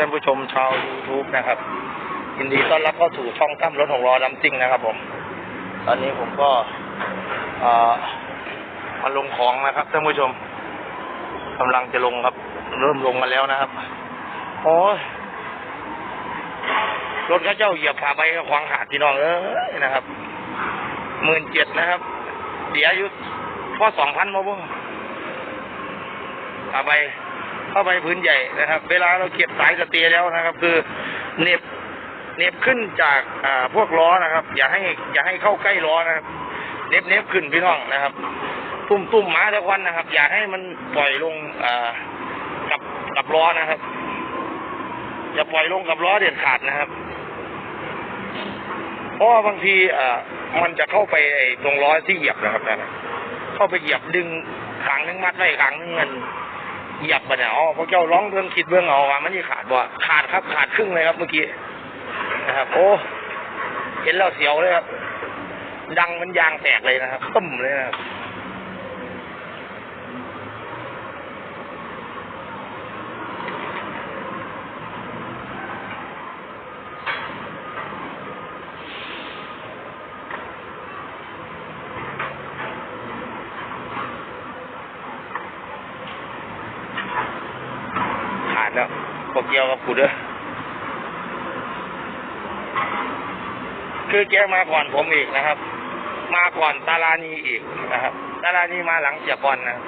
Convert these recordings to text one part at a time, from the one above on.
ท่านผู้ชมชาว YouTube นะครับยินดีต้อนรับเข้าสู่ช่องตั้มรถหกล้อน้ำซิ่งนะครับผม ตอนนี้ผมก็มาลงของนะครับท่านผู้ชมกำลังจะลงครับ เริ่มลงกันแล้วนะครับโอ้ยรถข้าเจ้าเหยียบขาไปขวางขาดพี่น้องเอ้ยนะครับหมื่นเจ็ดนะครับ เสียอายู่อสองพันมาบ่ขาไป เข้าไปพื้นใหญ่นะครับ เวลาเราเก็บสายสเตียแล้วนะครับ คือเน็บเน็บขึ้นจากอ่าพวกล้อนะครับ อย่าให้อย่าให้เข้าใกล้ล้อนะครับเน็บเน็บขึ้นพี่น้องนะครับ ตุ่มตุ่มมาทุกวันนะครับ อย่าให้มันปล่อยลงอ่ากับกับล้อนะครับอย่าปล่อยลงกับล้อเด็ดขาดนะครับเพราะบางทีอ่ามันจะเข้าไปไอ้ตรงล้อที่เหยียบนะครับนั่นน่ะเข้าไปเหยียบดึงขางนึงมัดไว้ขางนึงมัน เหยียบไปเนี่ยอ๋อพวกเจ้าร้องเรื่องคิดเบื้องเอาว่ามันนี่ขาดบ่ขาดครับขาดครึ่งเลยครับเมื่อกี้นะครับ โอ้เห็นแล้วเสียวเลยครับ ดังมันยางแตกเลยนะครับตึ้มเลยนะครับ ดแล้วพวกเกี่ยวกับกูเด้อคือแกมาก่อนผมอีกนะครับ มาก่อนตาลานีอีกนะครับตาลานีมาหลังเสียบอลนะ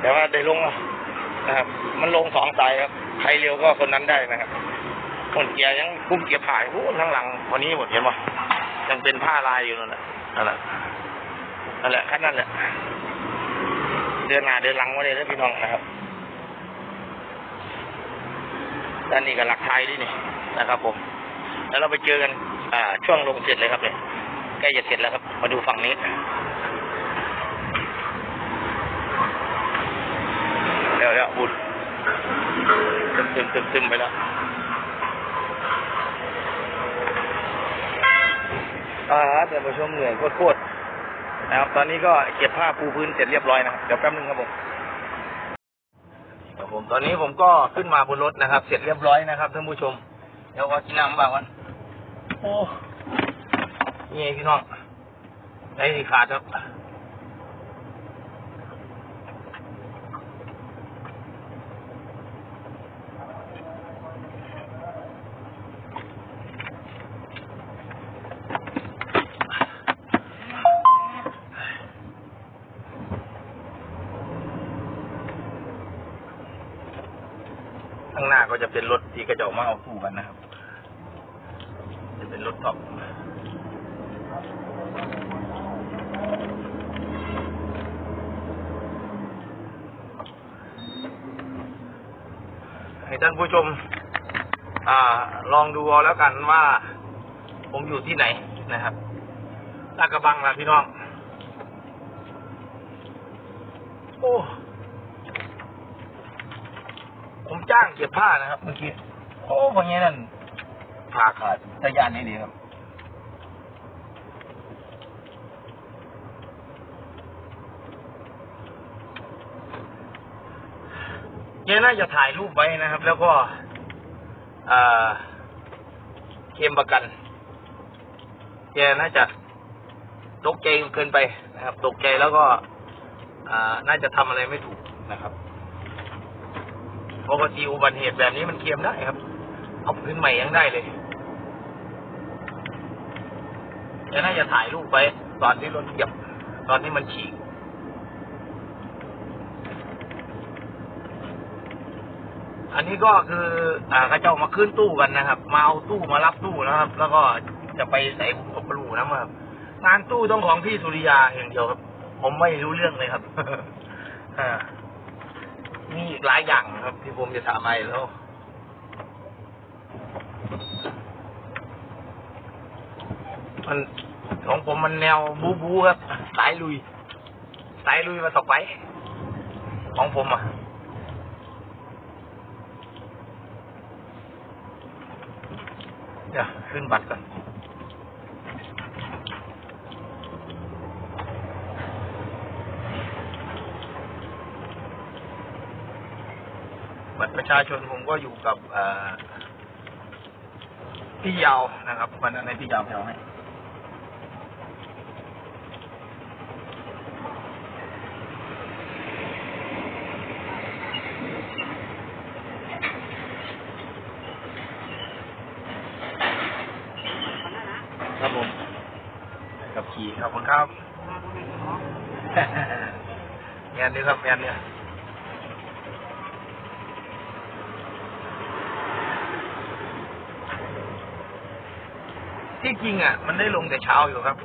แต่ว่าได้ลงแล้วนะครับ มันลงสองสายครับ ใครเร็วก็คนนั้นได้นะครับคนเกียร์ยังกุ้มเกียร์ผ่ายโอ้ทั้งหลังวันนี้หมดเห็นปะยังเป็นผ้าลายอยู่นั่นแหละนั่นแหละนั่นแหละแค่นั้นแหละเดินหน้าเดินหลังมาเลยนะพี่น้องนะครับ ด้านนี้ก็หลักไทยด้วยนี่นะครับผม แล้วเราไปเจอกันอ่าช่วงลงเสร็จเลยครับเนี่ยใกล้จะเสร็จแล้วครับ มาดูฝั่งนี้แล้วแล้วบุญตึมตึมตึมตึมไปแล้วอ่าเดี๋ยวมาชมเหนื่อยโคตรๆนะครับ ตอนนี้ก็เก็บผ้าปูพื้นเสร็จเรียบร้อยนะครับ เดี๋ยวแป๊บนึงครับผม ผมตอนนี้ผมก็ขึ้นมาบนรถนะครับ เสร็จเรียบร้อยนะครับท่านผู้ชม เดี๋ยวว่ากินน้ำบ้างวันโอ้นี่ไงพี่น้องไอ้ที่ขาดครับข้างหน้าก็ จะเป็นรถที่กระจ้ามาเอาสู้กันนะครับ จะเป็นรถท็อปให้ท่านผู้ชม อ่า ลองดูเอาแล้วกันว่า ผมอยู่ที่ไหนนะครับลาดกระบังละพี่น้อง โอ้ ผมจ้าง เก็บผ้านะครับเมื่อกี้โอ้พวกนี้นั่นผ่าขาดตะยานนี่ดีครับเจ๊น่าจะถ่ายรูปไว้นะครับ แล้วก็เคลมประกันแกน่าจะตกใจเกินไปนะครับ ตกใจแล้วก็น่าจะทำอะไรไม่ถูกนะครับ ปกติอุบัติเหตุแบบนี้มันเคลมได้ครับ เอาพื้นใหม่ยังได้เลยแกน่าจะถ่ายรูปไป ตอนที่รถเหยียบ ตอนที่มันฉีกอันนี้ก็คือ อ่าเขาเจ้ามาขึ้นตู้กันนะครับ มาเอาตู้มารับตู้นะครับ แล้วก็จะไปใส่กบปลูนะครับงานตู้ต้องของพี่สุริยาอย่างเดียวครับ ผมไม่รู้เรื่องเลยครับอ่า มีอีกหลายอย่างครับ ที่ผมจะถามไปแล้วมันของผมมันแนวบูบูครับ สายลุย สายลุยมาตกไป ของผมอะเดี๋ยวขึ้นบัตรก่อน บัตรประชาชนผมก็อยู่กับพี่ยาวนะครับวันนั้นให้พี่ยาวไปเอาให้ครับผมกับขี่ขอบคุณครับแมนนี่ครับแมนเนี่ย ที่จริงอะ มันได้ลงแต่เช้าอยู่ครับ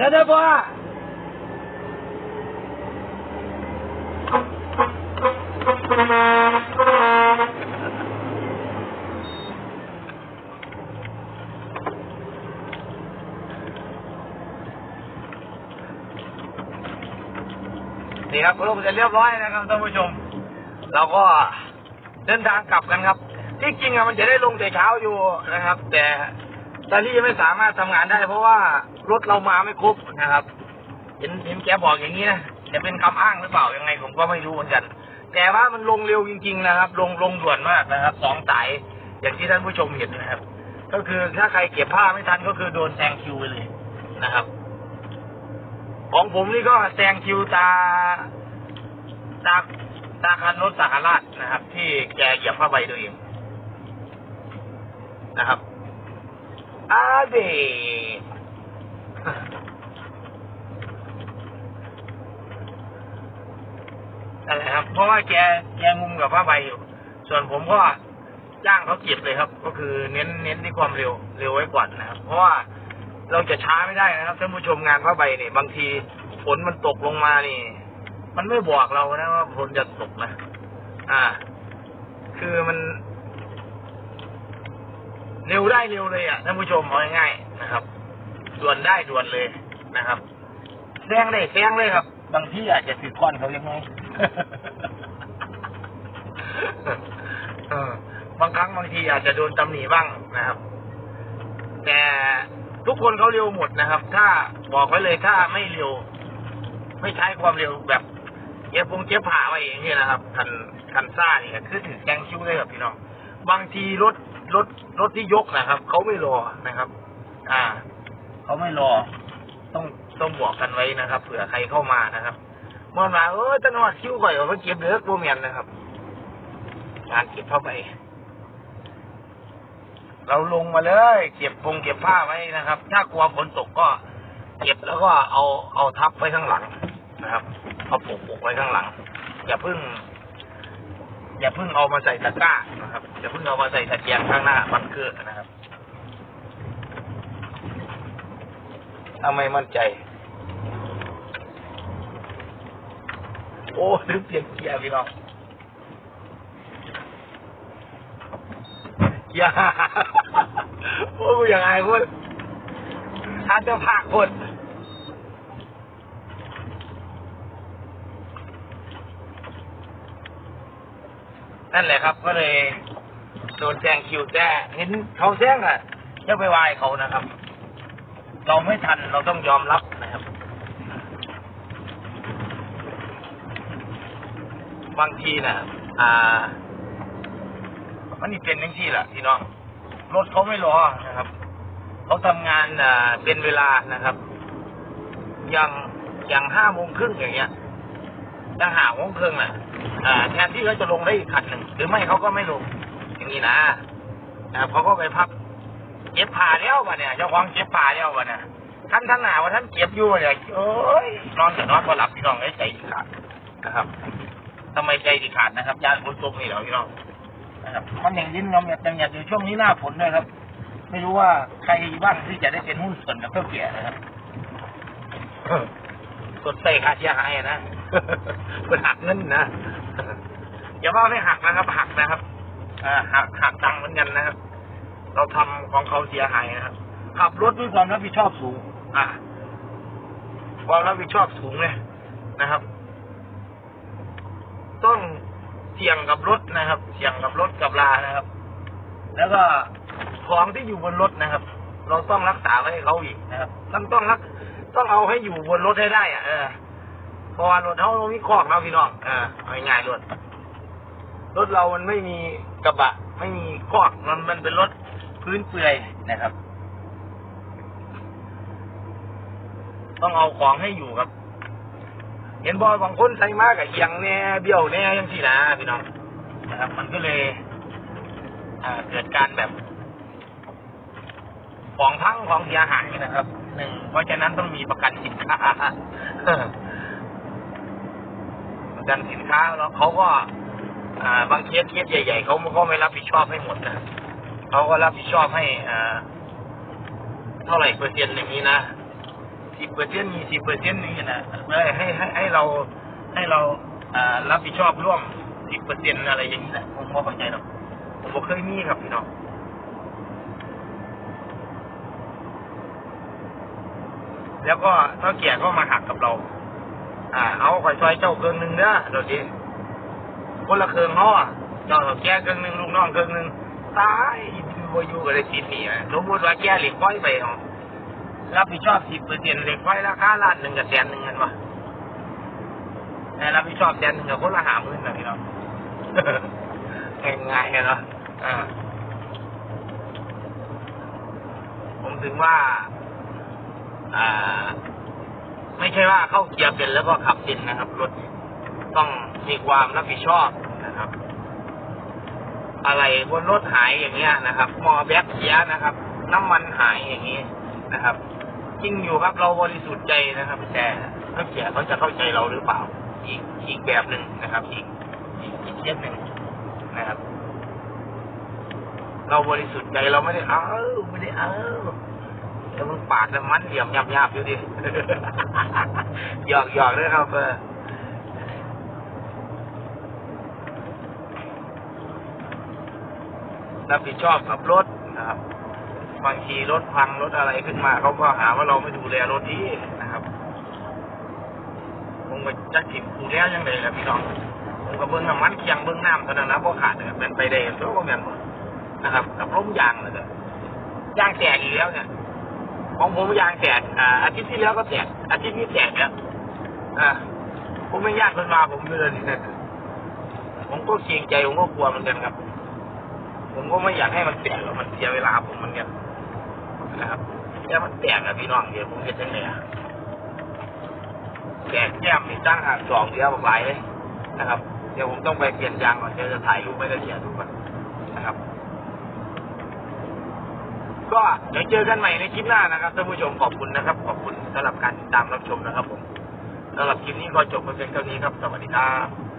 แล้วเด้อพ่อนี่ครับลงเสร็จเรียบร้อยนะครับท่านผู้ชม เราก็ เดินทางกลับกันครับ ที่จริงอะมันจะได้ลงแต่เช้าอยู่นะครับ แต่ตาลี่ไม่สามารถทำงานได้ เพราะว่ารถเรามาไม่ครบนะครับ เห็นเห็นแกบอกอย่างนี้นะจะเป็นคำอ้างหรือเปล่ายังไงผมก็ไม่รู้เหมือนกัน แต่ว่ามันลงเร็วจริง ๆ นะครับ ลงลงด่วนมากนะครับสองสายอย่างที่ท่านผู้ชมเห็นนะครับ ก็คือถ้าใครเก็บผ้าไม่ทันก็คือโดนแซงคิวไปเลยนะครับ ของผมนี่ก็แซงคิวตาตา ตาคันรถสาขาราชนะครับ ที่แกเหยียบผ้าใบตัวเองนะครับอาเดนั่นแหละครับ เพราะว่าแกแกงุมกับผ้าใบอยู่ ส่วนผมก็จ้างเขาเก็บเลยครับ ก็คือเน้นเน้นที่ความเร็วเร็วไว้ก่อนนะครับ เพราะว่าเราจะช้าไม่ได้นะครับท่านผู้ชมงานผ้าใบเนี่ยบางทีฝนมันตกลงมานี่ มันไม่บอกเรานะว่าฝนจะตกนะอ่า คือมัน เร็วได้เร็วเลยอะท่านผู้ชมเอาง่ายๆนะครับด่วนได้ด่วนเลยนะครับแซงเลยแซงเลยครับ บางที่อาจจะถือก้อนเขายังไงเออบางครั้งบางทีอาจจะโดนตำหนิบ้างนะครับ แต่ทุกคนเขาเร็วหมดนะครับ ถ้าบอกไว้เลยถ้าไม่เร็ว ไม่ใช้ความเร็วแบบ เก็บพงเก็บผ่าไว้เองนี้นะครับคันคันซ่านี่ก็คือถือแกงคิ้วเลยครับพี่น้อง บางทีรถรถรถที่ยกนะครับเขาไม่รอนะครับ อ่าเขาไม่รอ ต้องต้องบอกกันไว้นะครับเผื่อใครเข้ามานะครับเมื่อมาเออจะนอดคิ้วก่อยเอาไปเก็บเลือกโบเมียนนะครับงานเก็บเข้าไป เราลงมาเลย เก็บพงเก็บผ้าไว้นะครับ ถ้ากลัวฝนตกก็ เก็บแล้วก็เอาเอาทับไว้ข้างหลัง นะครับเอาปลูกปลูกไว้ข้างหลัง อย่าเพิ่ง อย่าเพิ่งเอามาใส่ตะกร้านะครับ อย่าเพิ่งเอามาใส่ตะเกียงข้างหน้าบังเกอร์นะครับถ้าไมมั่นใจ โอ้ลืมเปลี่ยนเกียร์พี่น้องอย่าโอ้กูอย่างไรคุณอาจจะผักคน นั่นแหละครับ ก็เลยโดนแซงคิวแต่เห็นเขาแซงอะจะไปวายเขานะครับ เราไม่ทันเราต้องยอมรับนะครับ บางทีนะอ่า มันนี่เป็นยังที่แหละพี่น้องรถเขาไม่รอนะครับเขาทำงานอ่าเป็นเวลานะครับ อย่างอย่างห้าโมงครึ่งอย่างเงี้ย จะหาโมงครึ่งน่ะอ่าแทนที่เขาจะลงได้อีกคันหนึ่งหรือไม่เขาก็ไม่ลง อย่างนี้นะนะครับเขาก็ไปพักเก็บผ่าแล้ววะเนี่ยเจ้าของเก็บผ่าแล้ววะเนี่ยท่านท่านหนาว่าท่านเก็บอยู่วะเนี่ยเอ้ยนอนแต่นอนพอหลับพี่น้องไอ้ยใจขาดนะครับทำไมใจดีขาดนะครับยานฝนตกนี่เหรอพี่น้องนะครับมันอย่างดิ้นงอมอย่างอย่างอยู่ช่วงนี้หน้าฝนด้วยครับ ไม่รู้ว่าใครบ้างที่จะได้เป็นหุ้นส่วนกับเท่าแก่นะครับสดใส่ค่าเสียหายอะนะ เป็นหักเงินนะอย่าว่าไม่หักนะครับ หักนะครับอหักหักตังเหมือนกันนะครับ เราทำของเขาเสียหายนะครับขับรถด้วยความรับผิดชอบสูง อ่าความรับผิดชอบสูงเลยนะครับ ต้องเสี่ยงกับรถนะครับ เสี่ยงกับรถกับลานะครับ แล้วก็ของที่อยู่บนรถนะครับ เราต้องรักษาไว้ให้เขาอีกนะครับต้องต้องรัก ต้องเอาให้อยู่บนรถให้ได้อะเออ เพราะว่ารถเขามีคอกเนาะพี่น้องอ่าเอาง่ายๆรถรถเรามันไม่มีกระบะ ไม่มีคอกมันมันเป็นรถพื้นเปื่อยนะครับ ต้องเอาของให้อยู่ครับ เห็นบอบางคนใส่มากกับเอียงแน่เบี้ยวแน่ยังที่นะพี่น้องนะครับ มันก็เลยเกิดการแบบ ของพังของเสียหายนะครับหนึ่งเพราะฉะนั้นต้องมีประกันสินค้า กันสินค้าแล้วเขาก็อ่าบางเคสเคสใหญ่ ๆเขาก็ไม่รับผิดชอบให้หมดนะเขาก็รับผิดชอบให้อ่าเท่าไหร่เปอร์เซ็นต์อย่างนี้นะสิบเปอร์เซ็นต์มีสิบเปอร์เซ็นต์นี่นะเพื่อให้ให้ให้เราให้เราอ่ารับผิดชอบร่วมสิบเปอร์เซ็นต์อะไรอย่างนี้แหละผมก็เข้าใจหรอกผมก็เคยมีครับพี่น้องแล้วก็เท่าแก่ก็มาหักกับเรา อ่าเอาข่อยซอยเจ้าเครื่องหนึ่งเด้อเดี๋ยวดิคนละเครื่องเขาอะเจ้าแก่เครื่องหนึ่งลูกน้องเครื่องหนึ่งตายอยู่อยู่กับเลยติดหนี่สมมติว่าแก่เหล็กไฟไปเอารับผิดชอบสิบเปอร์เซ็นต์เหล็กไฟราคาล้านหนึ่งกับแสนหนึ่งกันวะแต่รับผิดชอบแสนหนึ่งกับคนละหาหมื่นนะพี่น้องง่ายๆเนาะอ่าผมถึงว่า อ่า ไม่ใช่ว่าเข้าเกียร์เป็นแล้วก็ขับเป็นนะครับ รถต้องมีความรับผิดชอบนะครับ อะไรบนรถหายอย่างเงี้ยนะครับ มอแบ็คเสียนะครับ น้ำมันหายอย่างนี้นะครับจริงอยู่ครับเราบริสุทธิ์ใจนะครับ แต่นักเสียเขาจะเข้าใจเราหรือเปล่า อีกอีกแบบหนึ่งนะครับ อีกอีกอีกเคสหนึ่งนะครับ เราบริสุทธิ์ใจเราไม่ได้เอาไม่ได้เอา แล้วมึงปากแล้วมันเหลี่ยมยับยับอยู่ดิหยอกหยอกด้วยครับเออรับผิดชอบกับรถนะครับ บางทีรถพังรถอะไรขึ้นมาเขาก็หาว่าเราไม่ดูแลรถดีนะครับผมก็จะถิ่มดูแลยังไงล่ะพี่น้องผมก็เบิ้งน้ำมันเคียงเบิ้งน้ำเท่านั้นนะเพราะขาดเนี่ยเป็นไปได้ตัวก็แม่นหมดนะครับกับล้มยางเลยยางแตกอีกแล้วเนี่ย ของผมยางแตกอ่าอาทิตย์ที่แล้วก็แตกอาทิตย์นี้แตกแล้วอ่าผมไม่ยากคนมาผมเดินผมก็เกรงใจผมก็กลัวเหมือนกันครับ ผมก็ไม่อยากให้มันแตกหรอกมันเสียเวลาผมเหมือนกันนะครับแค่มันแตกอะพี่น้องเดี๋ยวผมจะยังไงอะแตกแก้มนี่ตั้งหักสองเดียวบอกหลายเลยนะครับ เดี๋ยวผมต้องไปเปลี่ยนยางก่อนเดี๋ยวจะถ่ายรูปไม่ได้เขียนรูก่อนนะครับ ก็เดี๋ยวเจอกันใหม่ในคลิปหน้านะครับท่านผู้ชมขอบคุณนะครับ ขอบคุณสำหรับการติดตามรับชมนะครับผมสำหรับคลิปนี้ก็จบไปเพียงเท่านี้ครับ สวัสดีครับ